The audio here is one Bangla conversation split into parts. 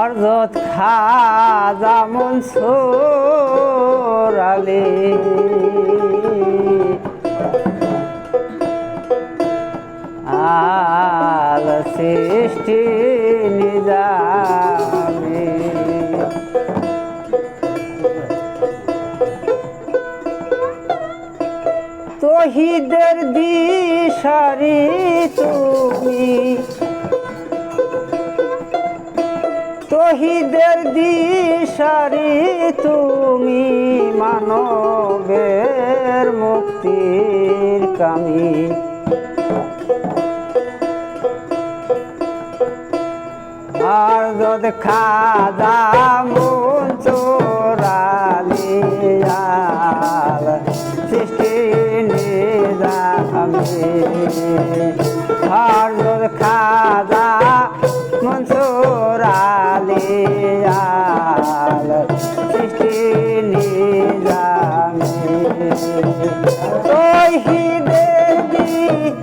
অর্ধত খাজা মনসুর আলী। আল সৃষ্টি নিজামে। তহিদের দিশারি তুমি শহীদের দিশারি তুমি মানবের মুক্তির কামি। আর যদ খাদা মন চোরালিয়াল সৃষ্টি নিজামি আর যদ ही देवी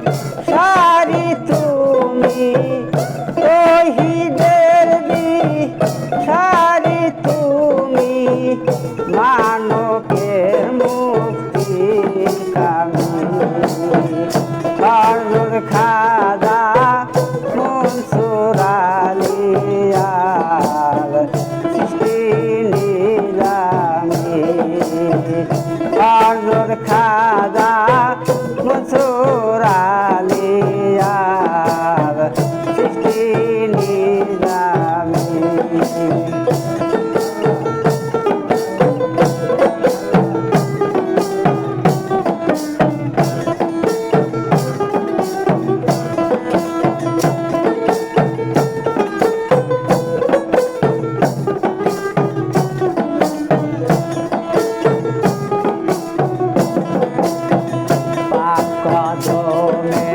মে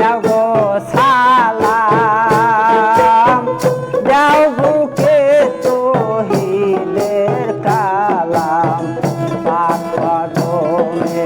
নগো সালাম যাও বুকে তোহিলের কালাম পাক মে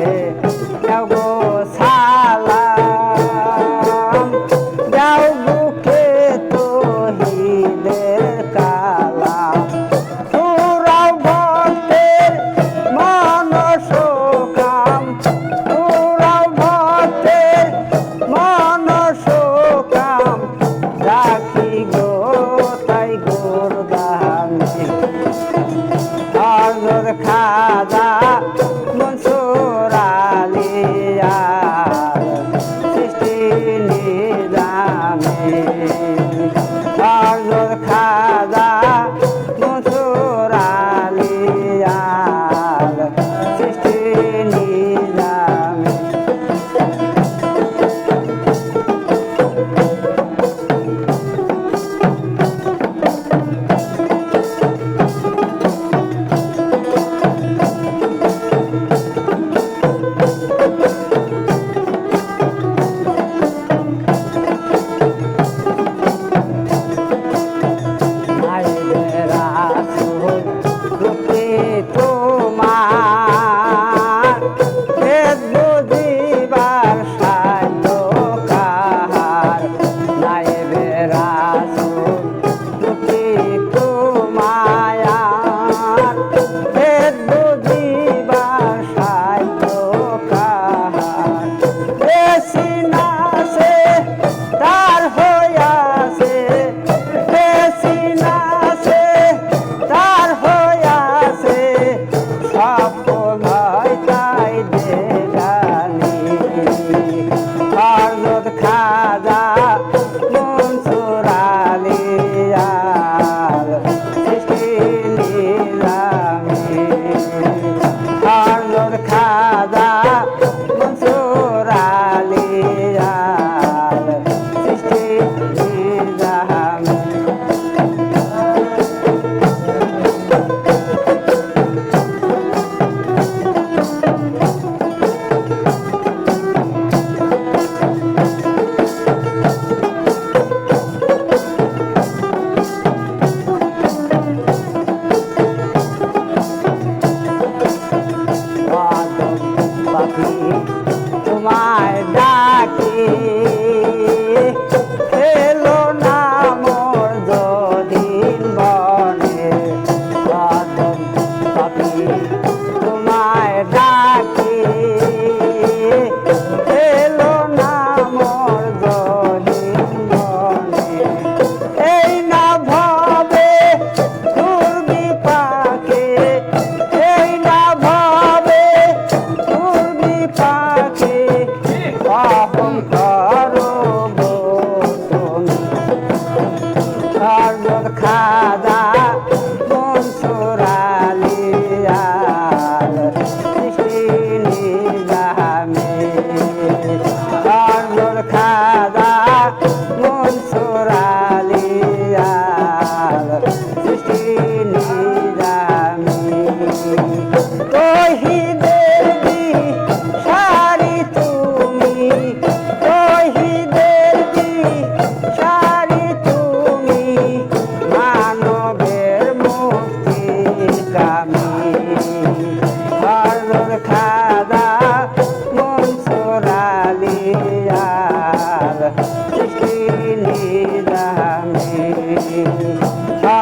a